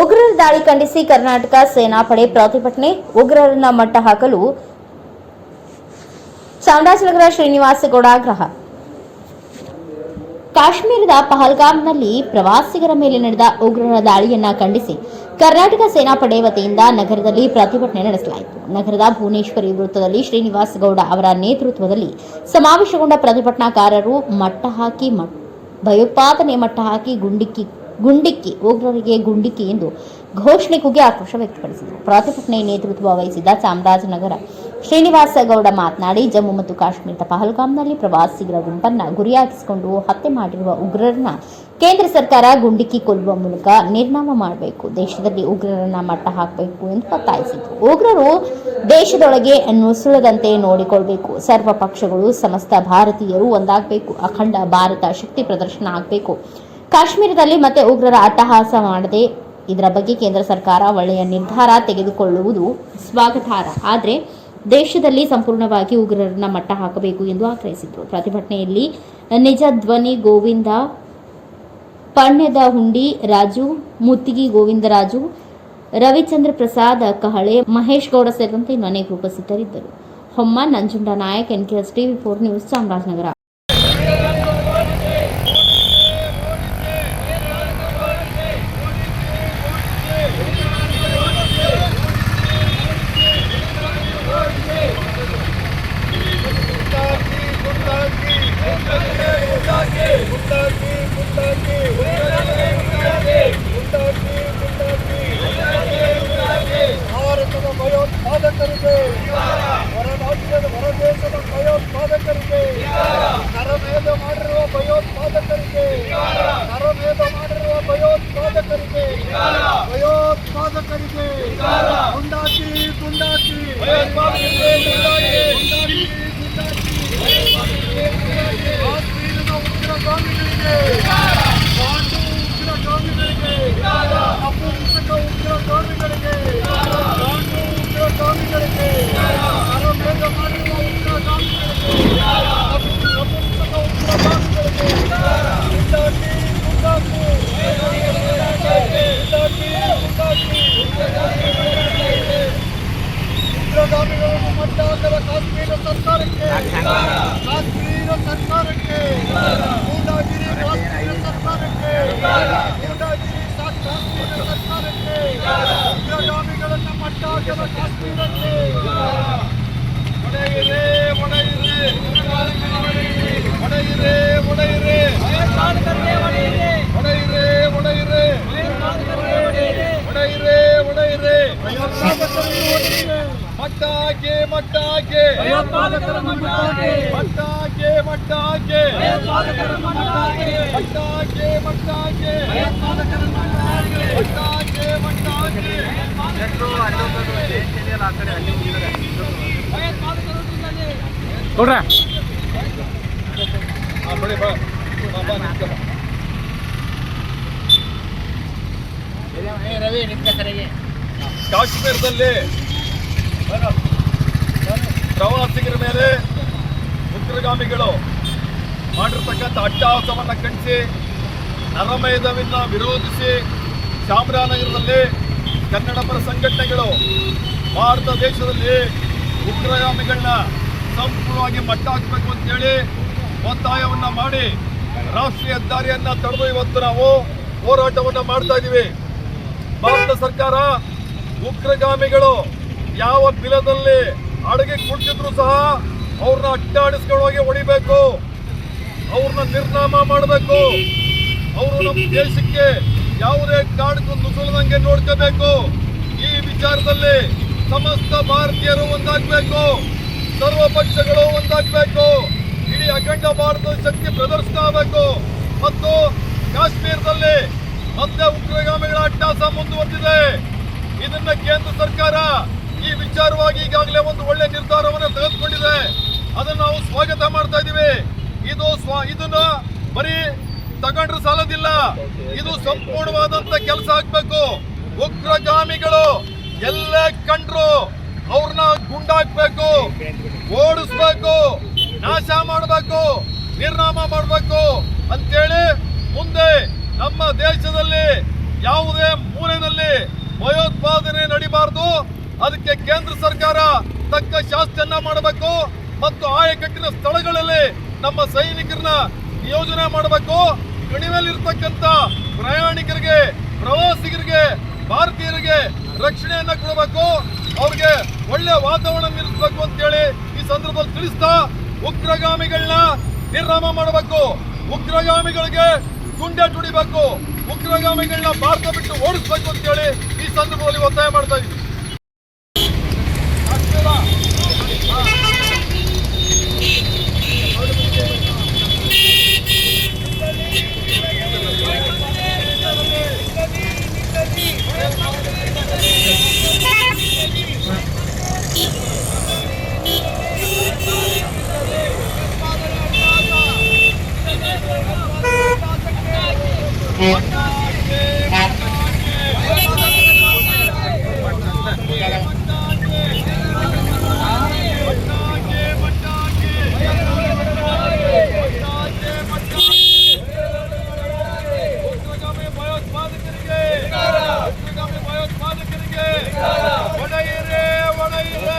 ಉಗ್ರರ ದಾಳಿ ಖಂಡಿಸಿ ಕರ್ನಾಟಕ ಸೇನಾಪಡೆ ಪ್ರತಿಭಟನೆ ಉಗ್ರರನ್ನ ಮಟ್ಟ ಹಾಕಲು ಚಾಮರಾಜನಗರ ಶ್ರೀನಿವಾಸಗೌಡ ಆಗ್ರಹ. ಕಾಶ್ಮೀರದ ಪಹಲ್ಗಾಮ್ನಲ್ಲಿ ಪ್ರವಾಸಿಗರ ಮೇಲೆ ನಡೆದ ಉಗ್ರರ ದಾಳಿಯನ್ನ ಖಂಡಿಸಿ ಕರ್ನಾಟಕ ಸೇನಾಪಡೆ ವತಿಯಿಂದ ನಗರದಲ್ಲಿ ಪ್ರತಿಭಟನೆ ನಡೆಸಲಾಯಿತು. ನಗರದ ಭುವನೇಶ್ವರಿ ವೃತ್ತದಲ್ಲಿ ಶ್ರೀನಿವಾಸಗೌಡ ಅವರ ನೇತೃತ್ವದಲ್ಲಿ ಸಮಾವೇಶಗೊಂಡ ಪ್ರತಿಭಟನಾಕಾರರು ಮಟ್ಟ ಹಾಕಿ ಭಯೋತ್ಪಾದನೆ ಮಟ್ಟ ಹಾಕಿ ಗುಂಡಿಕ್ಕಿ ಗುಂಡಿಕ್ಕಿ, ಉಗ್ರರಿಗೆ ಗುಂಡಿಕ್ಕಿ ಎಂದು ಘೋಷಣೆ ಕೂಗಿ ಆಕ್ರೋಶ ವ್ಯಕ್ತಪಡಿಸಿದರು. ಪ್ರತಿಭಟನೆ ನೇತೃತ್ವ ವಹಿಸಿದ ಚಾಮರಾಜನಗರ ಶ್ರೀನಿವಾಸ ಗೌಡ ಮಾತನಾಡಿ, ಜಮ್ಮು ಮತ್ತು ಕಾಶ್ಮೀರದ ಪಹಲ್ಗಾಮ್ನಲ್ಲಿ ಪ್ರವಾಸಿಗರ ಗುಂಪನ್ನ ಗುರಿಯಾಗಿಸಿಕೊಂಡು ಹತ್ಯೆ ಮಾಡಿರುವ ಉಗ್ರರನ್ನ ಕೇಂದ್ರ ಸರ್ಕಾರ ಗುಂಡಿಕ್ಕಿ ಕೊಲ್ಲುವ ಮೂಲಕ ನಿರ್ನಾಮ ಮಾಡಬೇಕು, ದೇಶದಲ್ಲಿ ಉಗ್ರರನ್ನ ಮಟ್ಟ ಹಾಕಬೇಕು ಎಂದು ಒತ್ತಾಯಿಸಿತು ಉಗ್ರರು ದೇಶದೊಳಗೆ ನುಸುಳದಂತೆ ನೋಡಿಕೊಳ್ಬೇಕು. ಸರ್ವ ಪಕ್ಷಗಳು, ಸಮಸ್ತ ಭಾರತೀಯರು ಒಂದಾಗಬೇಕು. ಅಖಂಡ ಭಾರತ ಶಕ್ತಿ ಪ್ರದರ್ಶನ ಆಗಬೇಕು. ಕಾಶ್ಮೀರದಲ್ಲಿ ಮತ್ತೆ ಉಗ್ರರ ಅಟ್ಟಹಾಸ ಮಾಡದೆ, ಇದರ ಬಗ್ಗೆ ಕೇಂದ್ರ ಸರ್ಕಾರ ಒಳ್ಳೆಯ ನಿರ್ಧಾರ ತೆಗೆದುಕೊಳ್ಳುವುದು ಸ್ವಾಗತಾರ್ಹ. ಆದರೆ ದೇಶದಲ್ಲಿ ಸಂಪೂರ್ಣವಾಗಿ ಉಗ್ರರನ್ನ ಮಟ್ಟ ಹಾಕಬೇಕು ಎಂದು ಆಗ್ರಹಿಸಿದರು. ಪ್ರತಿಭಟನೆಯಲ್ಲಿ ನಿಜ ಧ್ವನಿ ಗೋವಿಂದ ಪಣ್ಯದ ಹುಂಡಿ ರಾಜು, ಮುತ್ತಿಗಿ ಗೋವಿಂದರಾಜು ರವಿಚಂದ್ರ ಪ್ರಸಾದ್, ಕಹಳೆ, ಮಹೇಶ್ ಗೌಡ ಸೇರಿದಂತೆ ಇನ್ನು ಅನೇಕರು ಉಪಸ್ಥಿತರಿದ್ದರು. Homma, Nanjunda Nayak, NKS TV four news Chamarajanagar. ಭಯೋತ್ಪಾದಕರನ್ನು ಮಟ್ಟಾಕೆ ಮಟ್ಟಾಕೆ ಮಟ್ಟಾಕೆ ಭಯೋತ್ಪಾದಕರನ್ನು ಮಟ್ಟಾಕೆ ಮಟ್ಟಾಕೆ ಮಟ್ಟಾಕೆ ಭಯೋತ್ಪಾದಕರನ್ನು ಮಟ್ಟಾಕೆ ಮಟ್ಟಾಕೆ ಮಟ್ಟಾಕೆ ಕೊಡ್ರ ಆ, ಬಡಿ, ಬಾ. ಬಾ, ರವಿ ನಿಂತ್ಕೊ ಬಾ. ಕಾಶ್ಮೀರದಲ್ಲಿ. ಪ್ರವಾಸಿಗರ ಮೇಲೆ ಉಗ್ರಗಾಮಿಗಳು ಮಾಡಿರ್ತಕ್ಕಂಥ ಅಟ್ಟಹಾಸವನ್ನು ಖಂಡಿಸಿ ನರಮೇಧವನ್ನು ವಿರೋಧಿಸಿ ಚಾಮರಾಜನಗರದಲ್ಲಿ ಕನ್ನಡ ಪರ ಸಂಘಟನೆಗಳು ಭಾರತ ದೇಶದಲ್ಲಿ ಉಗ್ರಗಾಮಿಗಳನ್ನ ಸಂಪೂರ್ಣವಾಗಿ ಮಟ್ಟ ಹಾಕಬೇಕು ಅಂತೇಳಿ ಒತ್ತಾಯವನ್ನ ಮಾಡಿ ರಾಷ್ಟ್ರೀಯ ಹೆದ್ದಾರಿಯನ್ನ ತಡೆದು ಇವತ್ತು ನಾವು ಹೋರಾಟವನ್ನು ಮಾಡ್ತಾ ಇದ್ದೀವಿ ಭಾರತ ಸರ್ಕಾರ ಉಗ್ರಗಾಮಿಗಳು ಯಾವ ಬಿಲದಲ್ಲಿ ಅಡಗಿ ಕುಡ್ತಿದ್ರು ಸಹ ಅವ್ರನ್ನ ಅಡ್ಡಾಡಿಸ್ಕೊಂಡು ಹೋಗಿ ಹೊಡಿಬೇಕು. ಅವ್ರನ್ನ ನಿರ್ನಾಮ ಮಾಡಬೇಕು. ಅವರು ನಮ್ಮ ದೇಶಕ್ಕೆ ಯಾವುದೇ ಕಾರಣಕ್ಕೂ ನುಸುಳದಂಗೆ ನೋಡ್ಕೋಬೇಕು. ಈ ವಿಚಾರದಲ್ಲಿ ಸಮಸ್ತ ಭಾರತೀಯರು ಒಂದಾಗಬೇಕು. ಸರ್ವ ಪಕ್ಷಗಳು ಒಂದಾಗಬೇಕು. ಇಡೀ ಅಖಂಡ ಭಾರತದ ಶಕ್ತಿ ಪ್ರದರ್ಶನ ಆಗಬೇಕು. ಮತ್ತು ಕಾಶ್ಮೀರದಲ್ಲಿ ಮತ್ತೆ ಉಗ್ರಗಾಮಿಗಳ ಅಟ್ಟಾಸ ಮುಂದುವರೆದಿದೆ. ಇದನ್ನ ಕೇಂದ್ರ ಸರ್ಕಾರ ಈ ವಿಚಾರವಾಗಿ ಈಗಾಗಲೇ ಒಂದು ಒಳ್ಳೆ ನಿರ್ಧಾರವನ್ನು ತೆಗೆದುಕೊಂಡಿದೆ. ಅದನ್ನು ನಾವು ಸ್ವಾಗತ ಮಾಡ್ತಾ ಇದ್ದೀವಿ. ಇದು ಸ್ವ, ಇದನ್ನ ಬರೀ ತಗೊಂಡ್ರೆ ಸಾಲದಿಲ್ಲ. ಇದು ಸಂಪೂರ್ಣವಾದಂತ ಕೆಲಸ ಆಗ್ಬೇಕು. ಉಗ್ರಗಾಮಿಗಳು ಎಲ್ಲ ಕಂಡ್ರು ಅವ್ರನ್ನ ಗುಂಡಾಕ್ಬೇಕು, ಓಡಿಸ್ಬೇಕು, ನಾಶ ಮಾಡಬೇಕು, ನಿರ್ನಾಮ ಮಾಡಬೇಕು ಅಂತೇಳಿ ಮುಂದೆ ನಮ್ಮ ದೇಶದಲ್ಲಿ ಯಾವುದೇ ಮೂಲೆಯಲ್ಲಿ ಇದಕ್ಕೆ ಕೇಂದ್ರ ಸರ್ಕಾರ ತಕ್ಕ ಶಾಸ್ತಿಯನ್ನ ಮಾಡಬೇಕು ಮತ್ತು ಆಯಕಟ್ಟಿನ ಸ್ಥಳಗಳಲ್ಲಿ ನಮ್ಮ ಸೈನಿಕರನ್ನ ನಿಯೋಜನೆ ಮಾಡಬೇಕು. ಕಣಿವೆಯಲ್ಲಿರ್ತಕ್ಕಂಥ ಪ್ರಯಾಣಿಕರಿಗೆ, ಪ್ರವಾಸಿಗರಿಗೆ, ಭಾರತೀಯರಿಗೆ ರಕ್ಷಣೆಯನ್ನ ಕೊಡಬೇಕು. ಅವ್ರಿಗೆ ಒಳ್ಳೆ ವಾತಾವರಣ ನಿಲ್ಲಿಸಬೇಕು ಅಂತೇಳಿ ಈ ಸಂದರ್ಭದಲ್ಲಿ ತಿಳಿಸ್ತಾ ಉಗ್ರಗಾಮಿಗಳನ್ನ ನಿರ್ನಾಮ ಮಾಡಬೇಕು. ಉಗ್ರಗಾಮಿಗಳಿಗೆ ಗುಂಡೆ ತುಡಿಬೇಕು. ಉಗ್ರಗಾಮಿಗಳನ್ನ ಭಾರತ ಬಿಟ್ಟು ಓಡಿಸ್ಬೇಕು ಅಂತೇಳಿ ಈ ಸಂದರ್ಭದಲ್ಲಿ ಒತ್ತಾಯ ಮಾಡ್ತಾ ಇದ್ದೀವಿ ಭಯೋತ್ಪಾದಕರಿಗೆ ಒಡೆಯಿರೆ ಒಡೆಯಿರೆ